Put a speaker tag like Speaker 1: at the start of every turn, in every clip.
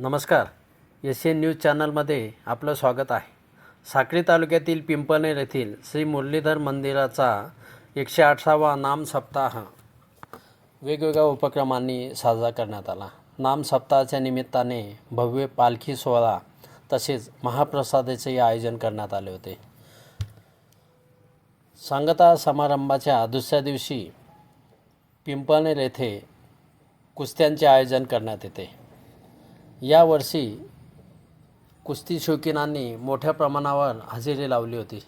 Speaker 1: नमस्कार. S N news चॅनलमध्ये आपलं स्वागत आहे. साक्री तालुक्यातील पिंपळनेर येथील श्री मुरलीधर मंदिराचा एकशे अठरावा नाम सप्ताह वेगवेगळ्या उपक्रमांनी साजरा करण्यात आला. नाम सप्ताहाच्या निमित्ताने भव्य पालखी सोहळा तसेच महाप्रसादाचेही आयोजन करण्यात आले होते. सांगता समारंभाच्या दुसऱ्या दिवशी पिंपळनेर येथे कुस्त्यांचे आयोजन करण्यात येते. यावर्षी कुस्ती शौकीनांनी मोठ्या प्रमाणावर हजेरी लावली होती.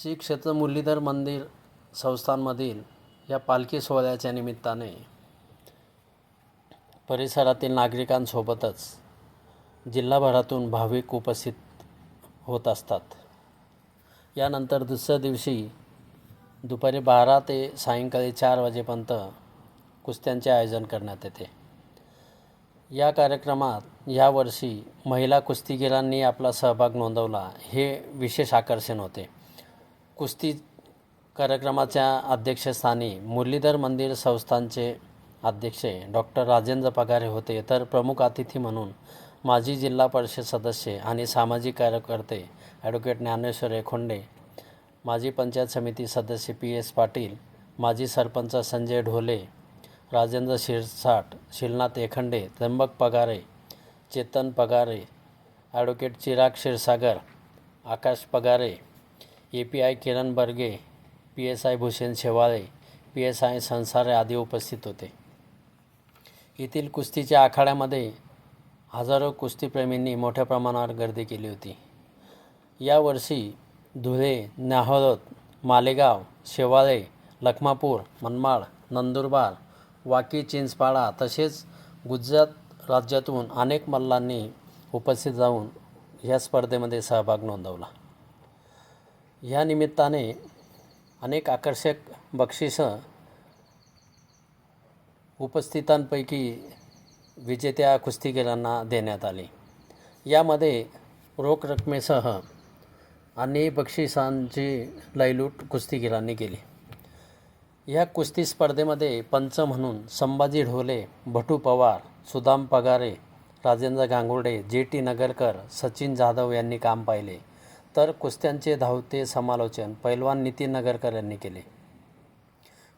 Speaker 1: श्री क्षेत्र मुरलीधर मंदिर संस्थांमधील या पालखी सोहळ्याच्या निमित्ताने परिसरातील नागरिकांसोबतच जिल्हाभरातून भाविक उपस्थित होत असतात. यानंतर दुसऱ्या दिवशी दुपारी बारा ते सायंकाळी चार वाजेपर्यंत कुस्त्यांचे आयोजन करण्यात येते. या कार्यक्रमात यावर्षी महिला कुस्तीगिरांनी आपला सहभाग नोंदवला. हे विशेष आकर्षण होते. कुस्ती कार्यक्रमाच्या अध्यक्षस्थानी मुरलीधर मंदिर संस्थानचे अध्यक्ष डॉक्टर राजेंद्र पगारे होते. तर प्रमुख अतिथी म्हणून माजी जिल्हा परिषद सदस्य आणि सामाजिक कार्यकर्ते ॲडव्होकेट ज्ञानेश्वर एखोंडे माजी पंचायत समिती सदस्य पी एस पाटील माजी sarpanch Sanjay Dhole Rajendra Shirsat Shilnath Ekhande Trimbak Pagare Chetan Pagare advocate Chirag Kshirsagar Akash Pagare A P I Kiran Barge P S I Bhushan Shewale P S I Sansare आदी उपस्थित होते. येथील कुस्तीच्या आखाड्यामध्ये हजारो कुस्तीप्रेमींनी मोठ्या प्रमाणावर गर्दी केली होती. यावर्षी धुळे न्याहळद मालेगाव शेवाळे लखमापूर मनमाड नंदुरबार वाकी चिंचपाडा तसेच गुजरात राज्यातून अनेक मल्लांनी उपस्थित जाऊन या स्पर्धेमध्ये सहभाग नोंदवला. या निमित्ताने अनेक आकर्षक बक्षिसं उपस्थितांपैकी विजेत्या कुस्तीगिरांना देण्यात आली. यामध्ये रोख रकमेसह अनेक बक्षिसांची लयलूट कुस्तीगिरांनी केली. या कुस्ती स्पर्धेमध्ये पंच म्हणून संभाजी ढोले भटू पवार सुदाम पगारे राजेंद्र गांगुर्डे जे टी नगरकर सचिन जाधव यांनी काम पाहिले. तर कुस्त्यांचे धावते समालोचन पैलवान नितीन नगरकर यांनी केले.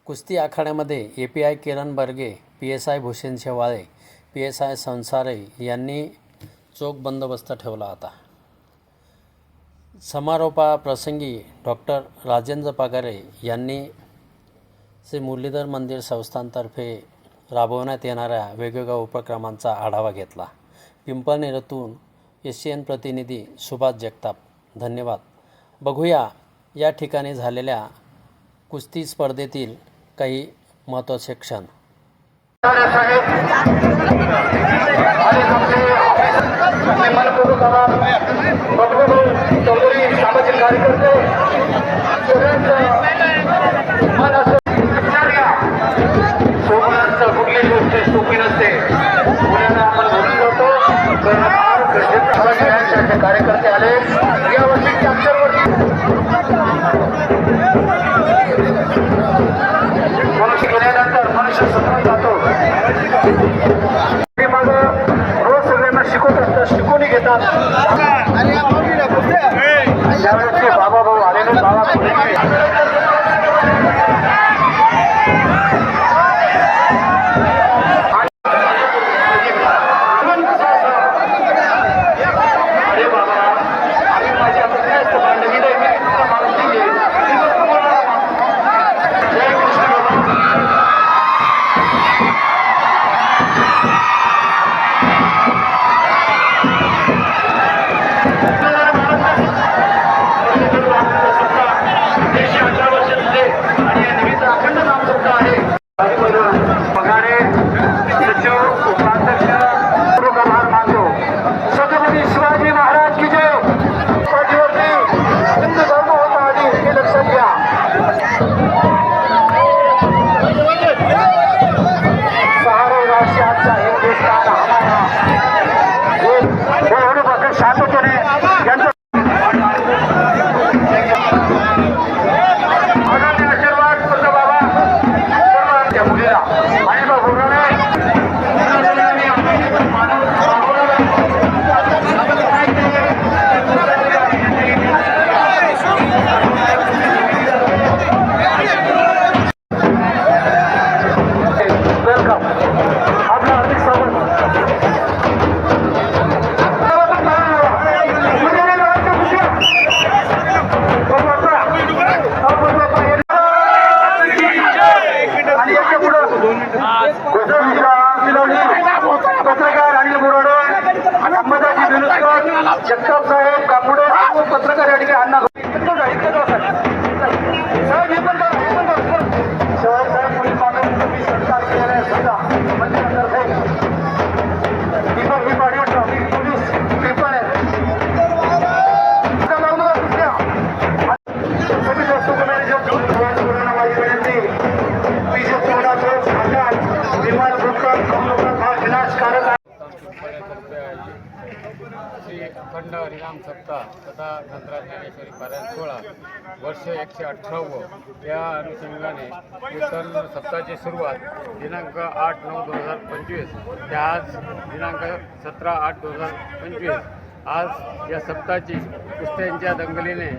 Speaker 1: कुस्ती आखाड्यामध्ये A P I Kiran Barge P S I Bhushan Shewale P S I Sansare यांनी चोख बंदोबस्त ठेवला होता. समारोपाप्रसंगी डॉक्टर राजेंद्र पगारे यांनी श्री मुरलीधर मंदिर संस्थांतर्फे राबवण्यात येणाऱ्या वेगवेगळ्या उपक्रमांचा आढावा घेतला. पिंपळनेरातून एशियन प्रतिनिधी सुभाष जगताप धन्यवाद. बघूया या ठिकाणी झालेल्या कुस्ती स्पर्धेतील काही महत्त्वाचे क्षण.
Speaker 2: कार्यकर्ते Thank you. जगताप साहेब काकुडे सर्व
Speaker 3: श्री अखंड हरिराम सप्ताह तथा तंत्रज्ञानेश्वरी पारायण वर्ष एकशे अठ्ठावं या अनुषंगाने कीर्तन सप्ताहाची सुरुवात दिनांक आठ नऊ दोन हजार पंचवीस ते आज दिनांक सतरा आठ दोन हजार पंचवीस. आज या सप्ताहाची कुस्त्यांच्या दंगलीने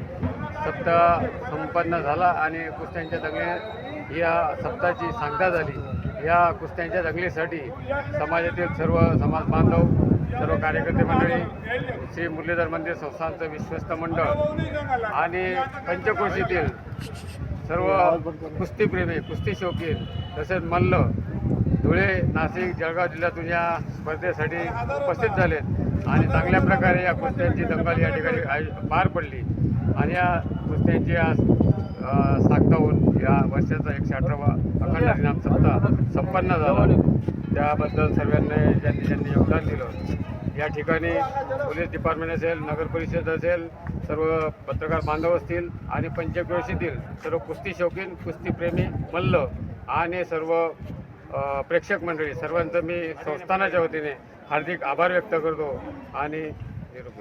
Speaker 3: सप्ताह संपन्न झाला आणि कुस्त्यांच्या दंगलीने या सप्ताहाची सांगता झाली. या कुस्त्यांच्या दंगलीसाठी समाजातील सर्व समाज बांधव सर्व कार्यकर्ते मंडळी श्री मुरलीधर मंदिर संस्थानचं विश्वस्त मंडळ आणि पंचकोशीतील सर्व कुस्तीप्रेमी कुस्ती शौकीन तसेच मल्ल धुळे नाशिक जळगाव जिल्ह्यातून या स्पर्धेसाठी उपस्थित झाले आणि चांगल्या प्रकारे या कुस्त्यांची दंगल या ठिकाणी पार पडली. आणि या कुस्त्यांची आज अ, होऊन या वर्षाचा एकशे अठरावा अखंड हरिनाम सप्ताह संपन्न झाला. त्याबद्दल सर्वांनी ज्यांनी ज्यांनी योगदान दिलं या ठिकाणी पोलीस डिपार्टमेंट असेल नगर परिषद असेल सर्व पत्रकार बांधव असतील आणि पंचक्रोशीतील सर्व कुस्ती शौकीन कुस्तीप्रेमी मल्ल आणि सर्व प्रेक्षक मंडळी सर्वांचं मी संस्थानाच्या वतीने हार्दिक आभार व्यक्त करतो आणि निरोप